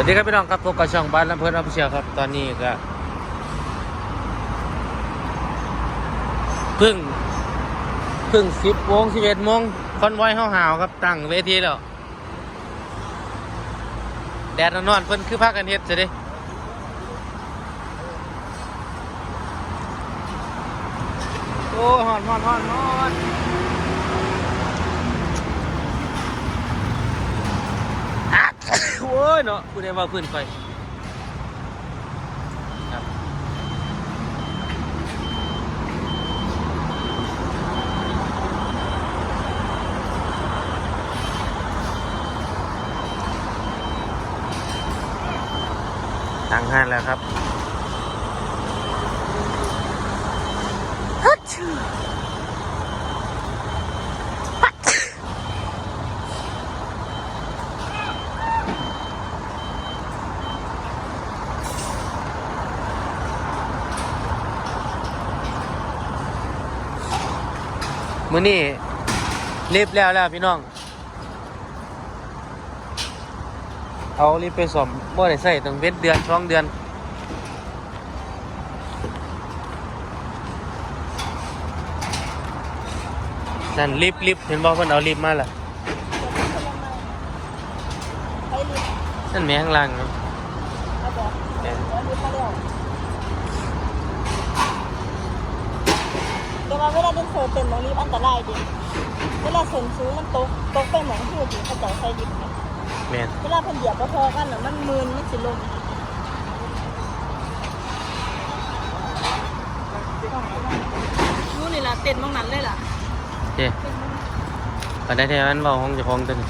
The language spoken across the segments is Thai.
วัสดีครับพี่น้องครับพบกับช่องบ้านลำเพลินออฟฟิเชียครับ ตอนนี้ก็เพึ่งเพึ่งสิบโมงสิบเอ็ดโมงคอนไวอยห้าวหาวครับตั้งเวทีแล้ว แดดนอนๆเพิ่นคือพักกันเฮ็ดจะดิโอ้ยฮอนฮอนฮอนฮอนอั ดโอ้ยเนาะกูได้ว่าเพื้นไปครับตั้งห้านแล้วครับฮัทชู มื้อนี้รีบแล้วแล้วพี่น้อง เอารีบไปสอมบ่ได้ใส่ตั้งเว็ดเดือนช่องเดือนนั่นรีบรีบเห็นบอกเพิ่นเอารีบมาล่ะนั่นแม่ข้างล่างเนาะ เอาบอก แม่น เอารีบมาเร็ วเดี๋ยวมาเวลาเดินเสิร์ฟเต้นตรงนี้อันตรายดิเวลาส่วนสูงมันตกตกไปเหมือนที่ที่เขาเจะใส่ดิบเนี่ยแม่นเวลาเพิ่นเหยียบพอๆกันน่ะมันมืนมันสิลงนู่นนี่ล่ะเต้นมองนั้นเลยล่ะเจ้ปานใดที่มันเว้าห้องเจ้าของตัวนี้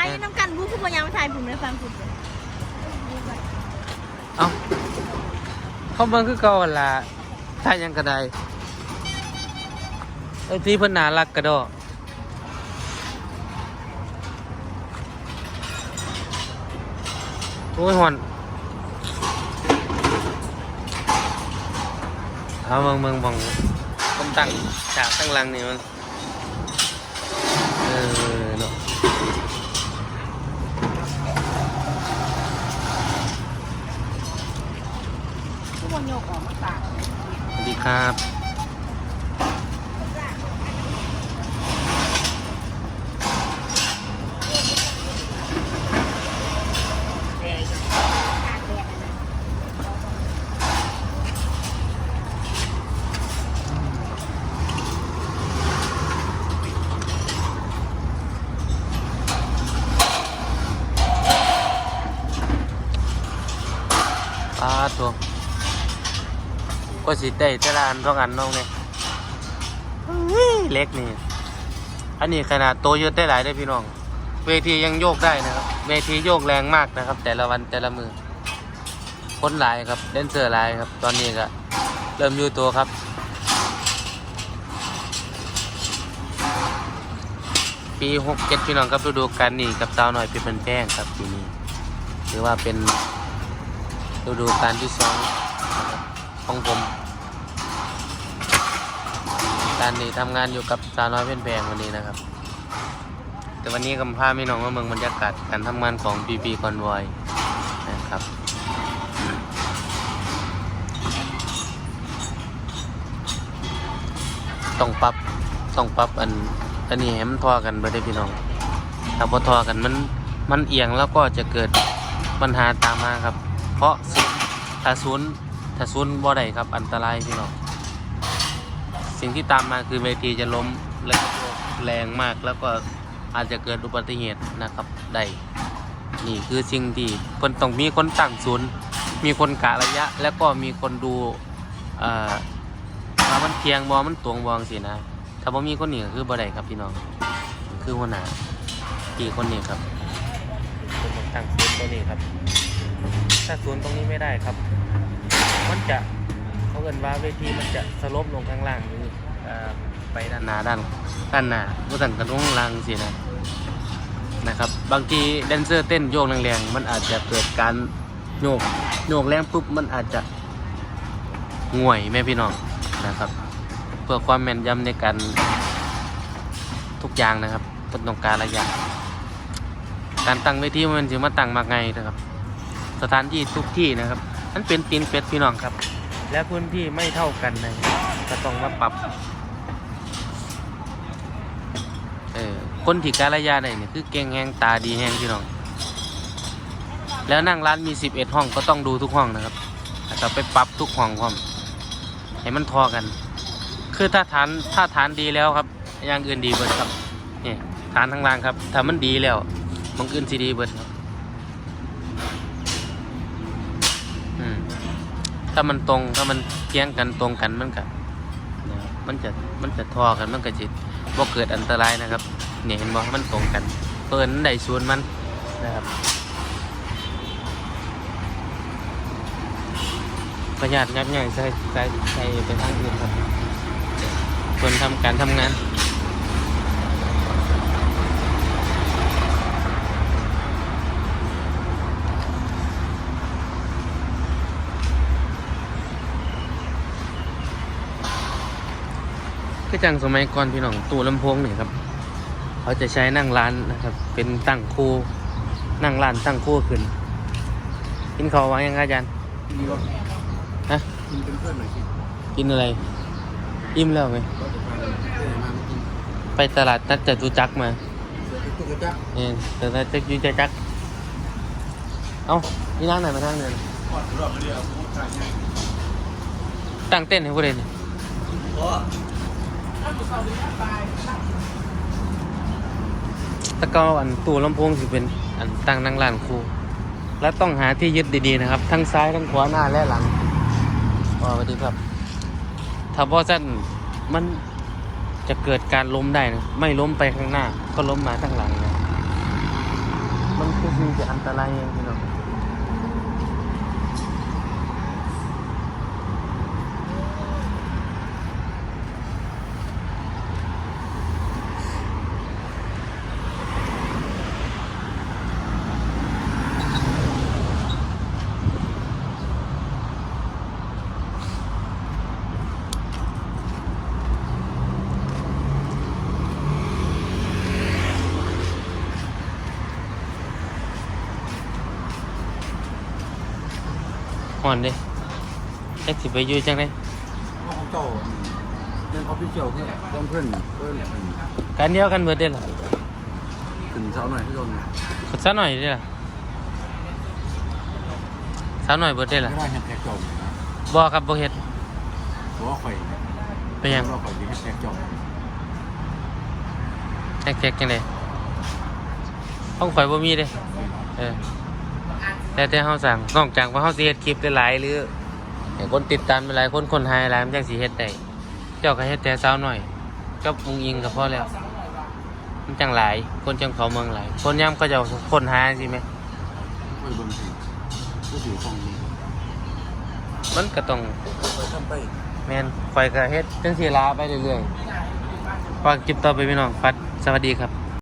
ใช้น้ำกันบู๊คือพยายามใช้ผมในฟังคุณเอาเขาเบิ่งคือเก่าหั่นล่ะถ้ายยังก็ได้ไอ้ที่เพิ่นน่ารักกระดอโอ้ยหอนเอาเบิ่งเบิ่งบิ่งคนตั้งฉากตั้งลังนี่มันเออเนาะ ทุกคน โยกออกมาตากสวัสดีครับปลาตัว ก็สิได้แต่ละอันสองอันน้องเนี่ยเล็กนี่ อันนี้ขนาดโตเยอะได้หลายได้พี่น้อง เวทียังโยกได้นะครับ เวทีโยกแรงมากนะครับ แต่ละวันแต่ละมือคนหลายครับเดนเซอหลายครับ ตอนนี้ก็เริ่มอยู่ตัวครับปีหกเจ็ดพี่น้องครับฤดูกาลนี้กับสาวหน่อยเป็นแป้งครับปีนี้ถือว่าเป็นฤดูกาลที่สองน ของผมการนี้ทำงานอยู่กับสาวน้อยเพื่อนแพงวันนี้นะครับ แต่วันนี้กำพาพี่น้องว่าเมืองบรรยากาศการทำงานของ PP Convoy นะครับต้องปรับต้องปรับอันอันนี้ให้มันทอกันไปได้พี่น้องถ้าพอทอกันมันมันเอียงแล้วก็จะเกิดปัญหาตามมาครับ เพราะถ้าศูนย์ ถ้าศูนบ่ได้ครับอันตรายพี่น้องสิ่งที่ตามมาคือเวทีจะล้มและแรงมากแล้วก็อาจจะเกิดอุบัติเหตุนะครับได้นี่คือสิ่งที่เพิ่นต้องมีคนตั้งศูนย์มีคนกะระยะ แล้วก็มีคนดูเอ่อว่ามันเพียงบอมันตวงบองสินะ ถ้าบ่มีคนหนี้ก็คือบ่ได้ครับพี่น้องคือหัวหน้าพี่คนนี้ครับคนตั้งศูนย์ตัวนี้ครับ ถ้าศูนย์ตรงนี้ไม่ได้ครับ มันจะเขาเกินว่าเวทีมันจะสลบลงข้างล่างหรือเอ่ไปด้านหน้าด้านด้านหน้าผู้สั่นกระลงลางสินะนะครับ บางทีแดนเซอร์เต้นโยกแรงๆมันอาจจะเกิดการโยกโยกแรงปุ๊บมันอาจจะง่วยแม่พี่น้องนะครับ เพื่อความแม่นยำในการทุกอย่างนะครับเป็นต้องการระยะ การตั้งเวทีมันจะมาตั้งมาไงนะครับ สถานที่ทุกที่นะครับ มันเป็นตีนเป็ดพี่น้องครับ และพื้นที่ไม่เท่ากันนะครับก็ต้องมาปรับเออคนที่การระยะได้เนี่ยคือเก่งแหงตาดีแหงพี่น้อง แล้วนั่งร้านมี11ห้องก็ต้องดูทุกห้องนะครับแล้วก็ไปปรับทุกห้องความให้มันทอกัน คือถ้าฐานถ้าฐานดีแล้วครับอย่างอื่นดีเบิดครับนี่ฐานทางล่างครับถ้ามันดีแล้วมันอื่นสิดีเบิดครับอืม ถ้ามันตรงถ้ามันเคียงกันตรงกันมันก็มันจะมันจะทอกันมันก็จิบ่เกิดอันตรายนะครับเนี่ยเห็นบ่มันตรงกันเปิดได้ส่วนมันนะครับประหยัดงับใหญ่ใส่ใส่ใส่ไปทางอื่นครับส่วนทำการทำงาน ก็จังสมัยก่อนพี่น้องตู้ลำโพงเนี่ยครับ เขาจะใช้นั่งร้านนะครับ เป็นตั้งคู่นั่งร้านตั้งคู่ขึ้นกินข้าววางยังครับอาจารย์มีรถฮะกินเป็นเพื่อนหน่อยสิกินอะไรอิ่มแล้วไหมรถจะพาไปเพื่อนมากินไปตลาดนัดจตุจักรมาเสือตุ๊กตาเนี่ยตลาดนัดจตุจักรเอ้านี่ร้านไหนมาทางเดินขอดรอบไปเดียวพูดกันไงตั้งเต้นให้ผู้เล่น ตะเกาอันตู้ลำโพงสิเป็นอันตั้งนั่งร้านครู และต้องหาที่ยึดดีๆนะครับ ทั้งซ้ายทั้งขวาหน้าและหลังสวัสดีครับ ถ้าพ่อสั้นมันจะเกิดการล้มได้นะ ไม่ล้มไปข้างหน้า ก็ล้มมาข้างหลังนะมันก็คือจะอันตรายเองพี่น้อง อนเดิแท็กสิไปอยู่จังไดว่าเขาเจ้าเรื่องออฟฟิเชียลคือต้องเพื่อนเพื่อนการเดียวกันเบิดเด้อล่ะถึงเช้าหน่อยที่โดนขอสักหน่อยเด้อล่ะสักหน่อยเบิดเด้อล่ะไม่ได้แฮชแท็กจบบ่ครับบ่เฮ็ดเพราะว่าข่อยไปหยังว่าข่อยมีแฮชแท็กจบแท็กแท็กจังไดห้องข่อยบ่มีเด้เออ แต่แต่เฮาสั่งนอกจากว่าเฮาสิเฮ็ดคลิปได้หลายหรือให้คนติดตามหลายคนคนหายหลายมันจังสิเฮ็ดได้เจ้าก็เฮ็ดแต่สาวหน่อยกับมุงอิงก็พอแล้วมันจังหลาย คนจังเขาเมืองหลาย คนย่ำก็จะเอาคนหาสิแม่ข่อยเบิ่งสิก็ถือของนี้มันก็ต้อง ไปทำไปแมนคอยก็เฮ็ดจังซี่ลาไปเรื่อยๆฝากคลิปต่อไปพี่น้องฟัดสวัสดีครับ